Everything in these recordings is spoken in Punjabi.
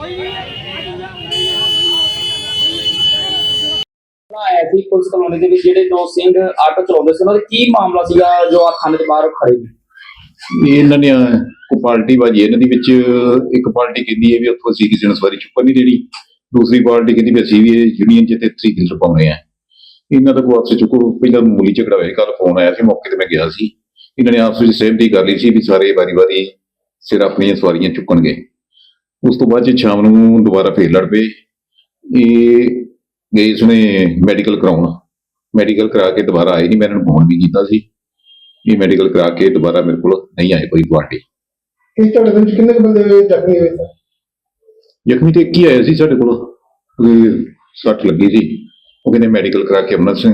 ਆਇਆ ਸੀ ਪੁਲਿਸ ਕਲੋਨੀ ਦੇ ਵਿੱਚ ਜਿਹੜੇ ਦੋ ਸਿੰਘ ਆਟੋ ਚਲਾਉਂਦੇ ਸੀ, ਉਹਨਾਂ ਦਾ ਕੀ ਮਾਮਲਾ ਸੀਗਾ ਜੋ ਆ ਥਾਣੇ ਦੇ ਬਾਹਰ ਖੜੇ ਨੇ? ਇਹ ਇਹਨਾਂ ਨੇ ਕੋ ਪਾਰਟੀ ਬਾਜੀ, ਇਹਨਾਂ ਦੇ ਵਿੱਚ ਇੱਕ ਪਾਰਟੀ ਕਹਿੰਦੀ ਹੈ ਵੀ ਉੱਥੋਂ ਅਸੀਂ ਕਿਸੇ ਨੂੰ ਸਵਾਰੀ ਚੁੱਕਣ ਨਹੀਂ ਦੇਣੀ। ਦੂਸਰੀ ਪਾਰਟੀ ਕਹਿੰਦੀ ਵੀ ਅਸੀਂ ਵੀ ਯੂਨੀਅਨ 'ਚ ਤੇ ਤਰੀਕ ਪਾਉਣੇ ਆ। ਇਹਨਾਂ ਦਾ ਕੋਈ ਆਪਸ ਵਿੱਚ ਪਹਿਲਾਂ ਮਾਮੂਲੀ ਝਗੜਾ ਹੋਇਆ ਕੱਲ ਫੋਨ ਆਇਆ ਸੀ, ਮੌਕੇ ਤੇ ਮੈਂ ਗਿਆ ਸੀ। ਇਹਨਾਂ ਨੇ ਆਪਸ ਵਿੱਚ ਸਹਿਮਤੀ ਕਰ ਲਈ ਸੀ ਵੀ ਸਾਰੇ ਵਾਰੀ-ਵਾਰੀ ਸਿਰ ਆਪਣੀਆਂ ਸਵਾਰੀਆਂ ਚੁੱਕਣਗੇ। ਉਸ ਤੋਂ ਬਾਅਦ 'ਚ ਸ਼ਾਮ ਨੂੰ ਦੁਬਾਰਾ ਫੇਰ ਲੜ ਪਏ। ਇਹ ਗਏ ਇਸਨੇ ਮੈਡੀਕਲ ਕਰਾਉਣ। ਮੈਡੀਕਲ ਕਰਾ ਕੇ ਦੁਬਾਰਾ ਆਏ ਨਹੀਂ ਮੈਂ ਇਹਨਾਂ ਨੂੰ ਫੋਨ ਵੀ ਕੀਤਾ ਸੀ ਇਹ ਮੈਡੀਕਲ ਕਰਾ ਕੇ ਦੁਬਾਰਾ ਮੇਰੇ ਕੋਲ ਨਹੀਂ ਆਏ ਕੋਈ ਪਾਰਟੀ ਇਸ ਦੇ ਵਿੱਚ ਕਿੰਨੇ ਕੁ ਬੰਦੇ ਜ਼ਖਮੀ ਹੋਏ ਸਨ ਜ਼ਖਮੀ ਤੇ ਹੀ ਆਇਆ ਸੀ ਸਾਡੇ ਕੋਲ। ਸੱਟ ਲੱਗੀ ਸੀ। ਉਹ ਕਹਿੰਦੇ ਮੈਡੀਕਲ ਕਰਾ ਕੇ ਅਮਰ ਸਿੰਘ।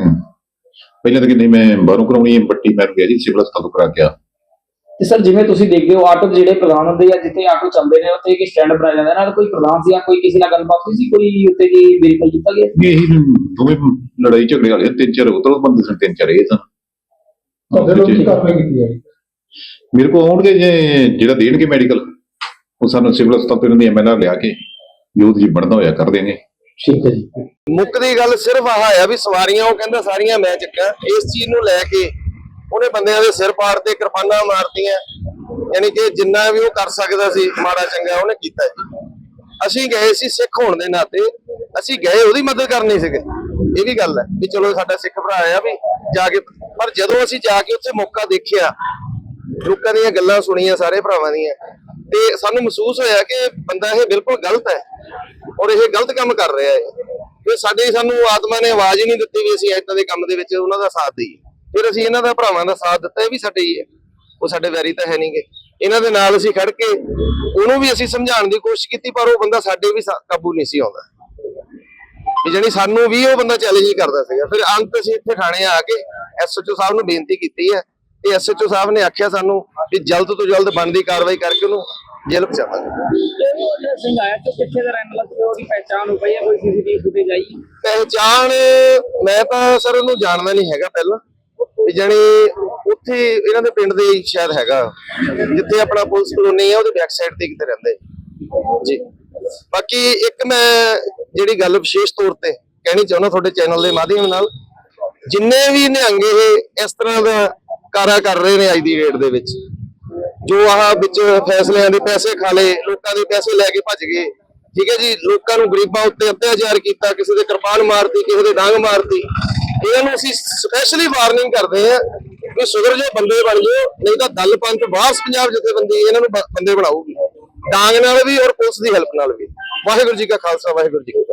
ਪਹਿਲਾਂ ਤਾਂ ਕਹਿੰਦੇ ਮੈਂ ਬਾਹਰੋਂ ਕਰਾਉਣੀ ਹੈ ਪੱਟੀ ਮੈਂ ਗਿਆ ਜੀ ਸਿਵਲ ਹਸਪਤਾਲ ਤੋਂ ਕਰਾ ਕੇ ਆ। ਤੇ ਸਰ ਜਿਵੇਂ ਤੁਸੀਂ ਦੇਖਦੇ ਹੋ ਆਟੋ ਜਿਹੜੇ ਪ੍ਰਧਾਨ ਹੁੰਦੇ ਆ ਜਿੱਥੇ ਆਟੋ ਚੱਲਦੇ ਨੇ ਉੱਥੇ ਇੱਕ ਸਟੈਂਡ ਬਣਾਇਆ ਜਾਂਦਾ। ਦਾ ਕੋਈ ਪ੍ਰਧਾਨ ਸੀ ਜਾਂ ਕੋਈ ਕਿਸੇ ਨਾਲ ਗੱਲਬਾਤ ਹੋਈ ਸੀ? ਕੋਈ ਉੱਤੇ ਜੀ ਵੈਰੀਫਾਈ ਕੀਤਾ ਗਿਆ? ਵੀ ਇਹੀ ਦੋਵੇਂ ਲੜਾਈ ਝਗੜੇ ਵਾਲੇ ਆ, ਤਿੰਨ ਚਾਰ ਉਤਰ ਬੰਦੇ ਸਨ ਤਿੰਨ ਚਾਰ ਇਹ ਤਾਂ। ਤੁਹਾਡੇ ਲੋਕ ਕੀ ਕਾਰਵਾਈ ਕੀਤੀ ਹੈ ਮੇਰੇ ਕੋਲ ਆਉਣਗੇ ਜੇ ਜਿਹੜਾ ਦੇਣਗੇ ਮੈਡੀਕਲ ਉਹ ਸਾਨੂੰ ਸਿਵਲ ਹਸਪਤਾਲ ਤੋਂ ਇਹਨਾਂ ਦੀ ਐਮਐਲਆਰ ਲਿਆ ਕੇ ਜੋ ਜੀ ਬਣਦਾ ਹੋਇਆ ਕਰ ਦੇਣਗੇ। ਠੀਕ ਹੈ ਜੀ। ਮੁੱਕਦੀ ਗੱਲ ਸਿਰਫ ਆਹ ਆ ਵੀ ਸਵਾਰੀਆਂ ਉਹ ਕਹਿੰਦਾ ਸਾਰੀਆਂ ਮੈਂ ਚੱਕਾਂ। ਇਸ ਚੀਜ਼ ਨੂੰ ਲੈ ਕੇ ਉਹਨੇ ਬੰਦਿਆਂ ਦੇ ਸਿਰ ਪਾੜ ਤੇ ਕਿਰਪਾਨਾਂ ਮਾਰਤੀਆਂ। ਯਾਨੀ ਕਿ ਜਿੰਨਾ ਵੀ ਉਹ ਕਰ ਸਕਦਾ ਸੀ, ਮਾੜਾ ਚੰਗਾ ਉਹਨੇ ਕੀਤਾ ਜੀ। ਅਸੀਂ ਗਏ ਸੀ ਸਿੱਖ ਹੋਣ ਦੇ ਨਾਤੇ। ਅਸੀਂ ਗਏ, ਉਹਦੀ ਮਦਦ ਕਰਨੀ ਸੀਗੇ। ਇਹ ਵੀ ਗੱਲ ਹੈ ਵੀ ਚਲੋ ਸਾਡਾ ਸਿੱਖ ਭਰਾ ਆ ਵੀ ਜਾ ਕੇ, ਪਰ ਜਦੋਂ ਅਸੀਂ ਜਾ ਕੇ ਉੱਥੇ ਮੌਕਾ ਦੇਖਿਆ, ਲੋਕਾਂ ਦੀਆਂ ਗੱਲਾਂ ਸੁਣੀਆਂ, ਸਾਰੇ ਭਰਾਵਾਂ ਦੀਆਂ, ਤੇ ਸਾਨੂੰ ਮਹਿਸੂਸ ਹੋਇਆ ਕਿ ਬੰਦਾ ਇਹ ਬਿਲਕੁਲ ਗਲਤ ਹੈ ਔਰ ਇਹ ਗਲਤ ਕੰਮ ਕਰ ਰਿਹਾ ਹੈ। ਤੇ ਸਾਡੇ ਸਾਨੂੰ ਆਤਮਾ ਨੇ ਆਵਾਜ਼ ਹੀ ਨਹੀਂ ਦਿੱਤੀ ਵੀ ਅਸੀਂ ਏਦਾਂ ਦੇ ਕੰਮ ਦੇ ਵਿੱਚ ਉਹਨਾਂ ਦਾ ਸਾਥ ਦਈਏ। ਫਿਰ ਅਸੀਂ ਇਹਨਾਂ ਦਾ ਭਰਾਵਾਂ ਦਾ ਸਾਥ ਦਿੱਤਾ, ਇਹ ਵੀ ਸਾਡੇ ਹੀ ਹੈ। ਉਹ ਸਾਡੇ ਵੈਰੀ ਤਾਂ ਹੈ ਨਹੀਂਗੇ। ਇਹਨਾਂ ਦੇ ਨਾਲ ਅਸੀਂ ਖੜ ਕੇ ਉਹਨੂੰ ਵੀ ਅਸੀਂ ਸਮਝਾਉਣ ਦੀ ਕੋਸ਼ਿਸ਼ ਕੀਤੀ, ਪਰ ਉਹ ਬੰਦਾ ਸਾਡੇ ਵੀ ਕਾਬੂ ਨਹੀਂ ਸੀ ਆਉਂਦਾ। ਵੀ ਜਾਣੀ ਸਾਨੂੰ ਵੀ ਉਹ ਬੰਦਾ ਚੈਲੰਜ ਹੀ ਕਰਦਾ ਸੀਗਾ। ਫਿਰ ਅੰਤ ਅਸੀਂ ਇੱਥੇ ਥਾਣੇ ਆ ਕੇ ਐਸਐਚਓ ਸਾਹਿਬ ਨੂੰ ਬੇਨਤੀ ਕੀਤੀ ਹੈ ਤੇ ਐਸਐਚਓ ਸਾਹਿਬ ਨੇ ਆਖਿਆ ਸਾਨੂੰ ਵੀ ਜਲਦ ਤੋਂ ਜਲਦ ਬਣਦੀ ਕਾਰਵਾਈ ਕਰਕੇ ਉਹਨੂੰ ਜੇਲ੍ਹ ਪਹੁੰਚਾਵਾਂਗੇ। ਪਹਿਚਾਣ ਪਹਿਚਾਣ ਮੈਂ ਤਾਂ ਸਰ ਉਹਨੂੰ ਜਾਣਦਾ ਨਹੀਂ ਹੈਗਾ ਪਹਿਲਾਂ। ਵੀ ਜਾਣੀ ਉੱਥੇ ਇਹਨਾਂ ਦੇ ਪਿੰਡ ਦੇ ਸ਼ਾਇਦ ਹੈਗਾ। ਜਿੱਥੇ ਆਪਣਾ ਪੁਲਿਸ ਕਲੋਨੀ ਹੈ ਉਹਦੇ ਬੈਕ ਸਾਈਡ ਤੇ ਕਿਤੇ ਰਹਿੰਦੇ। ਜੀ। ਬਾਕੀ ਇੱਕ ਮੈਂ ਜਿਹੜੀ ਗੱਲ ਵਿਸ਼ੇਸ਼ ਤੌਰ ਤੇ ਕਹਿਣੀ ਚਾਹੁੰਦਾ ਤੁਹਾਡੇ ਚੈਨਲ ਦੇ ਮਾਧਿਅਮ ਨਾਲ, ਜਿੰਨੇ ਵੀ ਨਿਹੰਗੇ ਇਹ ਇਸ ਤਰ੍ਹਾਂ ਦਾ ਕਾਰਾ ਕਰ ਰਹੇ ਨੇ ਅੱਜ ਦੀ ਡੇਟ ਦੇ ਵਿੱਚ, ਜੋ ਆਹ ਵਿੱਚ ਫੈਸਲਿਆਂ ਦੇ ਪੈਸੇ ਖਾ ਲਏ, ਲੋਕਾਂ ਦੇ ਪੈਸੇ ਲੈ ਕੇ ਭੱਜ ਗਏ, ਠੀਕ ਹੈ ਜੀ? ਲੋਕਾਂ ਨੂੰ ਗਰੀਬਾਂ ਉੱਤੇ ਅਤਿਆਚਾਰ ਕੀਤਾ, ਕਿਸੇ ਦੇ ਕਿਰਪਾਨ ਮਾਰਤੀ, ਕਿਸੇ ਦੇ ਡਾਂਗ ਮਾਰਤੀ ਇਹਨਾਂ ਨੂੰ ਅਸੀਂ ਸਪੈਸ਼ਲੀ ਵਾਰਨਿੰਗ ਕਰਦੇ ਹਾਂ ਕਿ ਸੁਧਰ ਜੋ ਬੰਦੇ ਬਣ ਜਾਓ, ਨਹੀਂ ਤਾਂ ਦਲ ਪੰਥ ਬਾਹਰ ਪੰਜਾਬ ਜਥੇਬੰਦੀ ਇਹਨਾਂ ਨੂੰ ਬੰਦੇ ਬਣਾਊਗੀ। ਡਾਂਗ ਨਾਲ ਵੀ ਔਰ ਪੁਲਿਸ ਦੀ ਹੈਲਪ ਨਾਲ ਵੀ। ਵਾਹਿਗੁਰੂ ਜੀ ਕਾ ਖਾਲਸਾ, ਵਾਹਿਗੁਰੂ ਜੀ ਕੀ